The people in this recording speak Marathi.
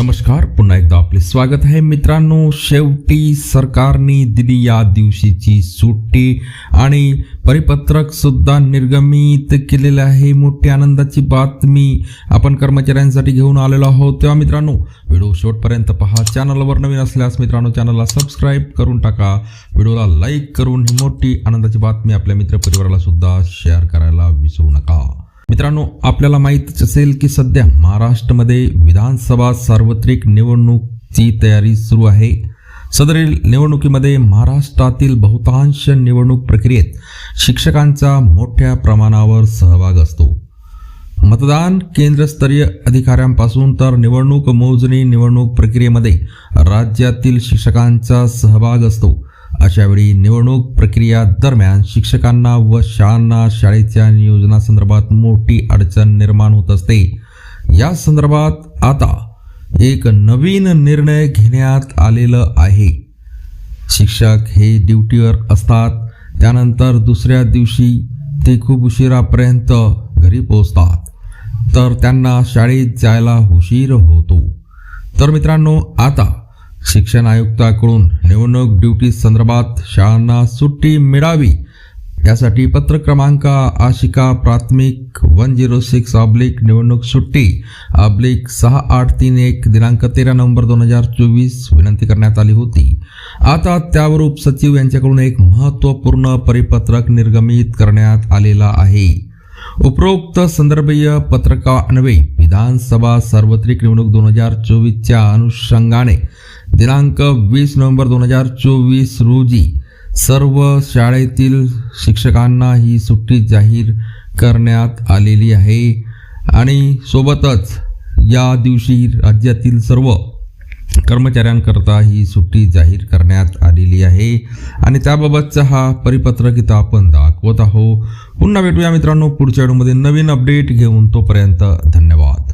नमस्कार पुन्हा एकदा आपले स्वागत आहे. मित्रांनो शेवटी सरकारने दिली या दिवशीची सुट्टी आणि परिपत्रक सुद्धा निर्गमित केलेलं आहे. मोठी आनंदाची बातमी आपण कर्मचाऱ्यांसाठी घेऊन आलेलो आहोत. तेव्हा मित्रांनो व्हिडिओ शेवटपर्यंत पहा. चॅनलवर नवीन असल्यास मित्रांनो चॅनलला सबस्क्राईब करून टाका. व्हिडिओला लाईक करून ही मोठी आनंदाची बातमी आपल्या मित्रपरिवाराला सुद्धा शेअर मित्रांनो आपल्याला माहीतच असेल की सध्या महाराष्ट्रामध्ये विधानसभा सार्वत्रिक निवडणूकची तयारी सुरू आहे. सदरील निवडणुकीमध्ये महाराष्ट्रातील बहुतांश निवडणूक प्रक्रियेत शिक्षकांचा मोठ्या प्रमाणावर सहभाग असतो. मतदान केंद्रस्तरीय अधिकाऱ्यांपासून तर निवडणूक मोजणी निवडणूक प्रक्रियेमध्ये राज्यातील शिक्षकांचा सहभाग असतो. अशावेळी निवडणूक प्रक्रिया दरम्यान शिक्षकांना व शाळांना शाळेच्या नियोजनासंदर्भात मोठी अडचण निर्माण होत असते. या संदर्भात आता एक नवीन निर्णय घेण्यात आलेलं आहे. शिक्षक हे ड्युटीवर असतात त्यानंतर दुसऱ्या दिवशी ते खूप उशिरापर्यंत घरी पोहोचतात तर त्यांना शाळेत जायला उशीर होतो. तर मित्रांनो आता शिक्षण आयुक्ताकडून निवडणूक ड्युटी संदर्भात शाळांना सुट्टी मिळावी यासाठी पत्र क्रमांक आशिका प्राथमिक वन झिरो सिक्स ऑब्लिक निवडणूक सुट्टी ऑब्लिक सहा आठ तीन एक दिनांक तेरा नोव्हेंबर दोन हजार चोवीस विनंती करण्यात आली होती. आता त्यावर उपसचिव यांच्याकडून एक महत्त्वपूर्ण परिपत्रक निर्गमित करण्यात आलेला आहे. उपरोक्त संदर्भीय पत्रकान्वये विधानसभा सार्वत्रिक निवडणूक दोन हजार चोवीसच्या अनुषंगाने दिनांक वीस नोव्हेंबर दोन हजार चोवीस रोजी सर्व शाळेतील शिक्षकांना ही सुट्टी जाहीर करण्यात आलेली आहे. आणि सोबतच या दिवशी राज्यातील सर्व कर्मचाऱ्यांकरता ही सुट्टी जाहीर करण्यात आलेली आहे. आणि त्याबाबतचा हा परिपत्रक इथं आपण दाखवत आहोत. पुन्हा भेटूया मित्रांनो पुढच्या व्हिडिओमध्ये. नवीन अपडेट घेऊन तोपर्यंत धन्यवाद.